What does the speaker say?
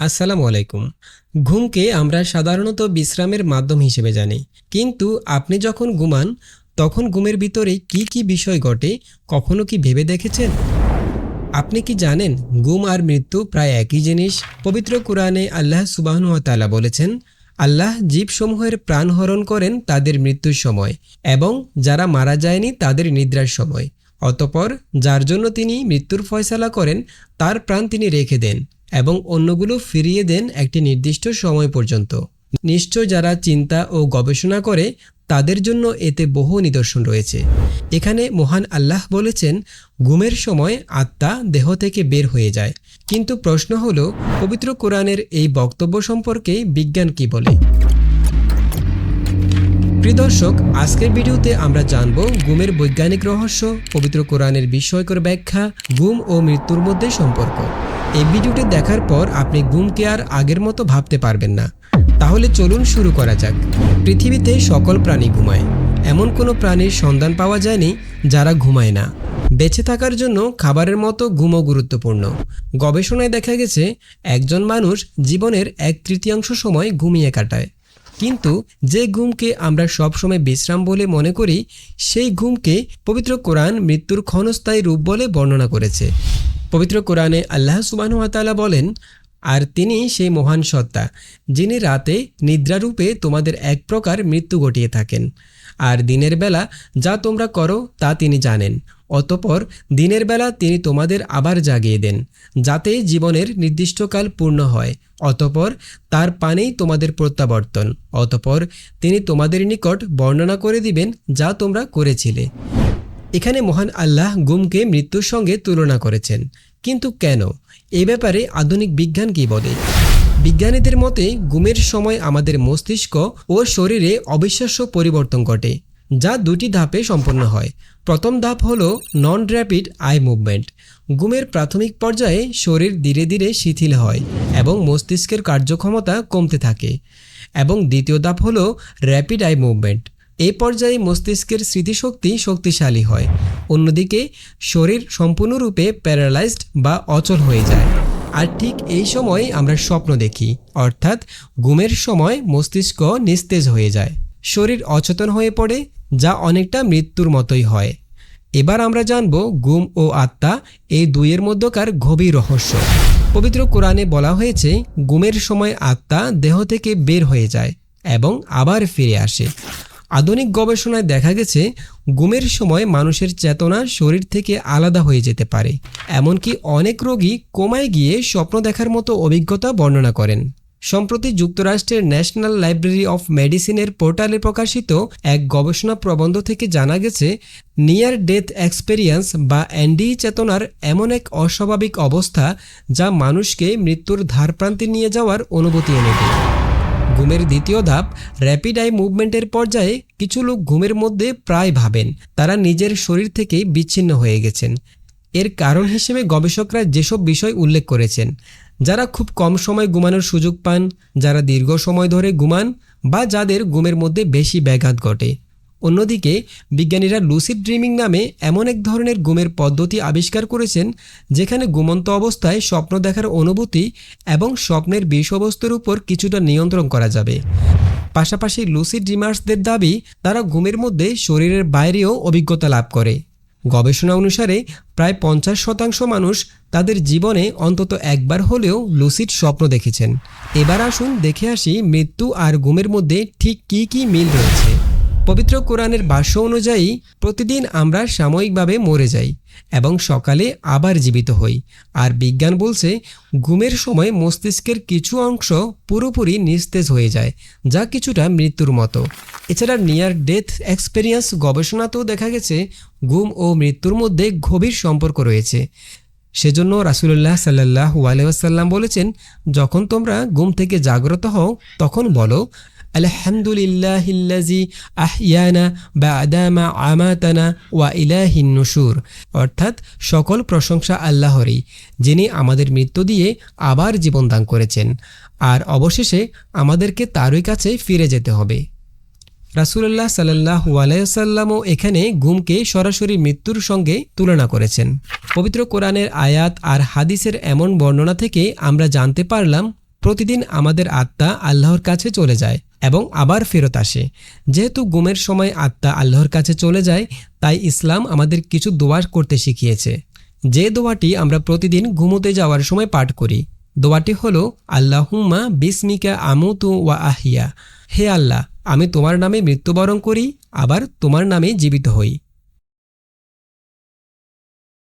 আসসালামু আলাইকুম। ঘুমকে আমরা সাধারণত বিশ্রামের মাধ্যম হিসেবে জানি। কিন্তু আপনি যখন ঘুমান, তখন ঘুমের ভিতরে কি কি বিষয় ঘটে, কখনো কি ভেবে দেখেছেন? আপনি কি জানেন গুম আর মৃত্যু প্রায় একই জিনিস? পবিত্র কোরআনে আল্লাহ সুবাহনু তালা বলেছেন, আল্লাহ জীবসমূহের প্রাণ হরণ করেন তাদের মৃত্যুর সময় এবং যারা মারা যায়নি তাদের নিদ্রার সময়। অতপর যার জন্য তিনি মৃত্যুর ফয়সালা করেন, তার প্রাণ তিনি রেখে দেন। এবং অন্যগুলো ফিরিয়ে দেন একটি নির্দিষ্ট সময় পর্যন্ত। নিশ্চয় যারা চিন্তা ও গবেষণা করে, তাদের জন্য এতে বহু নিদর্শন রয়েছে। এখানে মহান আল্লাহ বলেছেন, ঘুমের সময় আত্মা দেহ থেকে বের হয়ে যায়। কিন্তু প্রশ্ন হলো, পবিত্র কোরআনের এই বক্তব্য সম্পর্কে বিজ্ঞান কি বলে? প্রিয় দর্শক, আজকের ভিডিওতে আমরা জানব, ঘুমের বৈজ্ঞানিক রহস্য, পবিত্র কোরআনের বিস্ময়কর ব্যাখ্যা, ঘুম ও মৃত্যুর মধ্যে সম্পর্ক। এই ভিডিওটি দেখার পর আপনি ঘুমকে আর আগের মতো ভাবতে পারবেন না। তাহলে চলুন শুরু করা যাক। পৃথিবীতে সকল প্রাণী ঘুমায়। এমন কোনো প্রাণীর সন্ধান পাওয়া যায়নি যারা ঘুমায় না। বেঁচে থাকার জন্য খাবারের মতো ঘুমও গুরুত্বপূর্ণ। গবেষণায় দেখা গেছে, একজন মানুষ জীবনের এক তৃতীয়াংশ সময় ঘুমিয়ে কাটায়। কিন্তু যে ঘুমকে আমরা সবসময় বিশ্রাম বলে মনে করি, সেই ঘুমকে পবিত্র কোরআন মৃত্যুর ক্ষণস্থায়ী রূপ বলে বর্ণনা করেছে। পবিত্র কোরআনে আল্লাহ সুবাহতালা বলেন, আর তিনি সেই মহান সত্তা, যিনি রাতে নিদ্রারূপে তোমাদের এক প্রকার মৃত্যু ঘটিয়ে থাকেন। আর দিনের বেলা যা তোমরা করো, তা তিনি জানেন। অতপর দিনের বেলা তিনি তোমাদের আবার জাগিয়ে দেন, যাতে জীবনের নির্দিষ্টকাল পূর্ণ হয়। অতপর তার পানেই তোমাদের প্রত্যাবর্তন। অতপর তিনি তোমাদের নিকট বর্ণনা করে দিবেন যা তোমরা করেছিলে। এখানে মহান আল্লাহ গুমকে মৃত্যুর সঙ্গে তুলনা করেছেন। কিন্তু কেন? এ ব্যাপারে আধুনিক বিজ্ঞান কি বলে? বিজ্ঞানীদের মতে, গুমের সময় আমাদের মস্তিষ্ক ও শরীরে অবিশ্বাস্য পরিবর্তন ঘটে, যা দুটি ধাপে সম্পন্ন হয়। প্রথম ধাপ হল নন র্যাপিড আই মুভমেন্ট গুমের প্রাথমিক পর্যায়ে শরীর ধীরে ধীরে শিথিল হয় এবং মস্তিষ্কের কার্যক্ষমতা কমতে থাকে। এবং দ্বিতীয় ধাপ হল র্যাপিড আই মুভমেন্ট এই পর্যায়ে মস্তিষ্কের স্মৃতিশক্তি শক্তিশালী হয়। অন্যদিকে, শরীর সম্পূর্ণরূপে প্যারালাইজড বা অচল হয়ে যায়। আর ঠিক এই সময় আমরা স্বপ্ন দেখি, অর্থাৎ ঘুমের সময় মস্তিষ্ক নিস্তেজ হয়ে যায়। শরীর অচেতন হয়ে পড়ে, যা অনেকটা মৃত্যুর মতোই হয়। এবার আমরা জানব গুম ও আত্মা এই দুইয়ের মধ্যকার গভীর রহস্য। পবিত্র কোরআনে বলা হয়েছে গুমের সময় আত্মা দেহ থেকে বের হয়ে যায় এবং আবার ফিরে আসে। আধুনিক গবেষণায় দেখা গেছে, ঘুমের সময় মানুষের চেতনা শরীর থেকে আলাদা হয়ে যেতে পারে। এমনকি অনেক রোগী কোমায় গিয়ে স্বপ্ন দেখার মতো অভিজ্ঞতা বর্ণনা করেন। সম্প্রতি যুক্তরাষ্ট্রের ন্যাশনাল লাইব্রেরি অফ মেডিসিনের পোর্টালে প্রকাশিত এক গবেষণা প্রবন্ধ থেকে জানা গেছে, নিয়ার ডেথ এক্সপেরিয়েন্স বা অ্যান্ডি চেতনার এমন এক অস্বাভাবিক অবস্থা যা মানুষকে মৃত্যুর ধারপ্রান্তে নিয়ে যাওয়ার অনুভূতি এনে দেয়। ঘুমের দ্বিতীয় ধাপ র্যাপিড আই মুভমেন্টের পর্যায়ে কিছু লোক ঘুমের মধ্যে প্রায় ভাবেন, তারা নিজের শরীর থেকেই বিচ্ছিন্ন হয়ে গেছেন। এর কারণ হিসেবে গবেষকরা যেসব বিষয় উল্লেখ করেছেন, যারা খুব কম সময় ঘুমানোর সুযোগ পান, যারা দীর্ঘ সময় ধরে ঘুমান বা যাদের ঘুমের মধ্যে বেশি ব্যাঘাত ঘটে। অন্যদিকে, বিজ্ঞানীরা লুসিড ড্রিমিং নামে এমন এক ধরনের ঘুমের পদ্ধতি আবিষ্কার করেছেন, যেখানে ঘুমন্ত অবস্থায় স্বপ্ন দেখার অনুভূতি এবং স্বপ্নের বিষয়বস্তুর উপর কিছুটা নিয়ন্ত্রণ করা যাবে। পাশাপাশি লুসিড ড্রিমার্সদের দাবি, তারা ঘুমের মধ্যে শরীরের বাইরেও অভিজ্ঞতা লাভ করে। গবেষণা অনুসারে, প্রায় পঞ্চাশ শতাংশ মানুষ তাদের জীবনে অন্তত একবার হলেও লুসিড স্বপ্ন দেখেছেন। এবার আসুন দেখে আসি মৃত্যু আর ঘুমের মধ্যে ঠিক কী কী মিল রয়েছে। পবিত্র কোরআনের ভাষ্য অনুযায়ী, প্রতিদিন আমরা সাময়িকভাবে মরে যাই এবং সকালে আবার জীবিত হই। আর বিজ্ঞান বলছে, ঘুমের সময় মস্তিষ্কের কিছু অংশ পুরোপুরি নিস্তেজ হয়ে যায়, যা কিছুটা মৃত্যুর মতো। এছাড়া নিয়ার ডেথ এক্সপেরিয়েন্স গবেষণাতেও দেখা গেছে, ঘুম ও মৃত্যুর মধ্যে গভীর সম্পর্ক রয়েছে। সেজন্য রাসুলুল্লাহ সাল্লাহ আলহাম বলেছেন, যখন তোমরা ঘুম থেকে জাগ্রত হও, তখন বলো আলহামদুলিল্লাহিল্লাজি আহিয়ানা বা আদামা আমাতানা ওয়া ইলাহিন নুসুর অর্থাৎ সকল প্রশংসা আল্লাহরই, যিনি আমাদের মৃত্যু দিয়ে আবার জীবন দান করেছেন। আর অবশেষে আমাদেরকে তারই কাছে ফিরে যেতে হবে। রাসুল্লাহ সাল্লাহ আলাইসাল্লামও এখানে ঘুমকে সরাসরি মৃত্যুর সঙ্গে তুলনা করেছেন। পবিত্র কোরআনের আয়াত আর হাদিসের এমন বর্ণনা থেকে আমরা জানতে পারলাম প্রতিদিন আমাদের আত্মা আল্লাহর কাছে চলে যায় এবং আবার ফেরত আসে। যেহেতু গুমের সময় আত্মা আল্লাহর কাছে চলে যায়, তাই ইসলাম আমাদের কিছু দোয়া করতে শিখিয়েছে। যে দোয়াটি আমরা প্রতিদিন ঘুমোতে যাওয়ার সময় পাঠ করি, দোয়াটি হলো, আল্লাহুম্মা বিসমিকা আমুতু ওয়া আহিয়া। হে আল্লাহ, আমি তোমার নামে মৃত্যুবরণ করি, আবার তোমার নামে জীবিত হই।